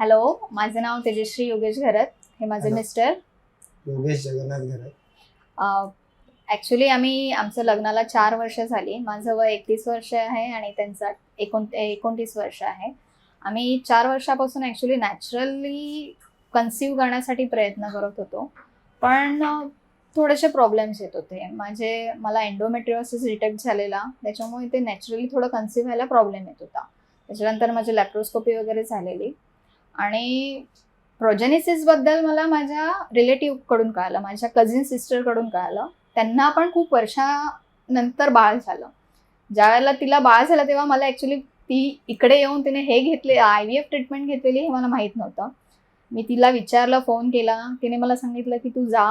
माझं नाव तेजश्री योगेश घरत. हे माझे Hello. Mister Yogesh Jagannath Gharat. Actually आम्ही आमचं लग्नाला चार वर्ष झाली. माझं वय एकतीस वर्ष आहे आणि त्यांचं एकोण एकोणतीस वर्ष आहे. आम्ही चार वर्षापासून ॲक्च्युली नॅचरली कन्सिव्ह करण्यासाठी प्रयत्न करत होतो. पण अ, थोडेसे प्रॉब्लेम्स येत होते. माझे मला एन्डोमेट्रिओसिस डिटेक्ट झालेला. त्याच्यामुळे ते नॅचरली थोडं कन्सिव्ह व्हायला प्रॉब्लेम येत होता. त्याच्यानंतर माझी लॅप्रोस्कोपी वगैरे झालेली. आणि प्रोजेनिसिसबद्दल मला माझ्या रिलेटिव्हकडून कळालं माझ्या कझिन सिस्टरकडून कळालं. त्यांना पण खूप वर्षानंतर बाळ झालं. ज्या वेळेला तिला बाळ झालं तेव्हा मला ॲक्च्युली ती इकडे येऊन तिने हे घेतले आय व्ही एफ ट्रीटमेंट घेतलेली हे मला माहीत नव्हतं. मी तिला विचारलं फोन केला. तिने मला सांगितलं की तू जा.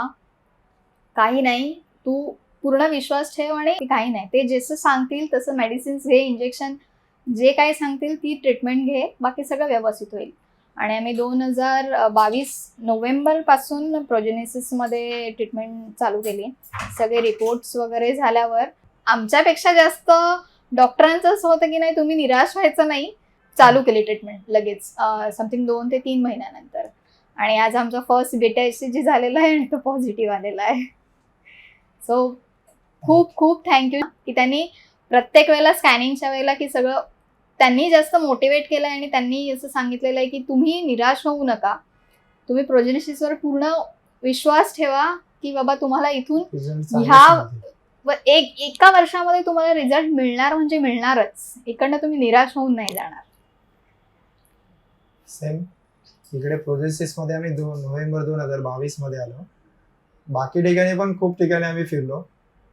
काही नाही तू पूर्ण विश्वास ठेव आणि काही नाही. ते जसं सांगतील तसं मेडिसिन्स घे इंजेक्शन जे काही सांगतील ती ट्रीटमेंट घे. बाकी सगळं व्यवस्थित होईल. आणि आम्ही दोन हजार बावीस नोव्हेंबरपासून प्रोजेनेसिसमध्ये ट्रीटमेंट चालू केली. सगळे रिपोर्ट्स वगैरे झाल्यावर आमच्यापेक्षा जास्त डॉक्टरांचं असं होतं की नाही तुम्ही निराश व्हायचं नाही. चालू केली ट्रीटमेंट लगेच समथिंग दोन ते तीन महिन्यानंतर. आणि आज आमचा फर्स्ट बेटा जी झालेला आहे आणि तो पॉझिटिव्ह आलेला आहे. सो खूप खूप थँक्यू की त्यांनी प्रत्येक वेळेला स्कॅनिंगच्या वेळेला की सगळं त्यांनी जास्त मोटिवेट केलं आणि त्यांनी असं सांगितलेलं आहे की तुम्ही निराश होऊ नका. तुम्ही प्रोजेनेसिसवर पूर्ण विश्वास ठेवा की बाबा तुम्हाला इथून ह्या- एक एका वर्षामध्ये तुम्हाला रिझल्ट मिळणार म्हणजे मिळणारच. इकडनं तुम्ही निराश होऊन नाही जाणार. सेम इकडे प्रोजेसिसमध्ये आम्ही दोन नोव्हेंबर दोन हजार बावीसमध्ये आलो. बाकी ठिकाणी पण खूप ठिकाणी आम्ही फिरलो.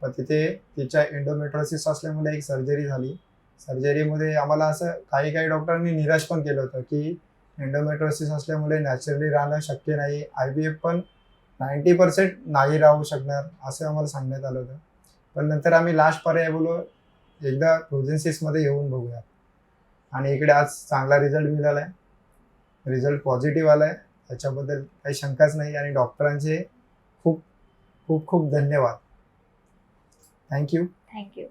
पण तिथे तिच्या एंडोमेट्रोसिस असल्यामुळे एक सर्जरी झाली. सर्जरीमध्ये आम्हाला असं काही काही डॉक्टरांनी निराश पण केलं होतं की एंडोमेट्रोसिस असल्यामुळे नॅचरली राहणं शक्य नाही. आय बी एफ पण नाईन्टी पर्सेंट नाही राहू शकणार असं आम्हाला सांगण्यात आलं होतं. पण नंतर आम्ही लास्ट पर्याय बोललो एकदा प्रोजेन्सिसमध्ये येऊन बघूया. आणि इकडे आज चांगला रिझल्ट मिळाला आहे. रिझल्ट पॉझिटिव्ह आला आहे. त्याच्याबद्दल काही शंकाच नाही आणि डॉक्टरांचे खूप खूप खूप धन्यवाद. Thank you thank you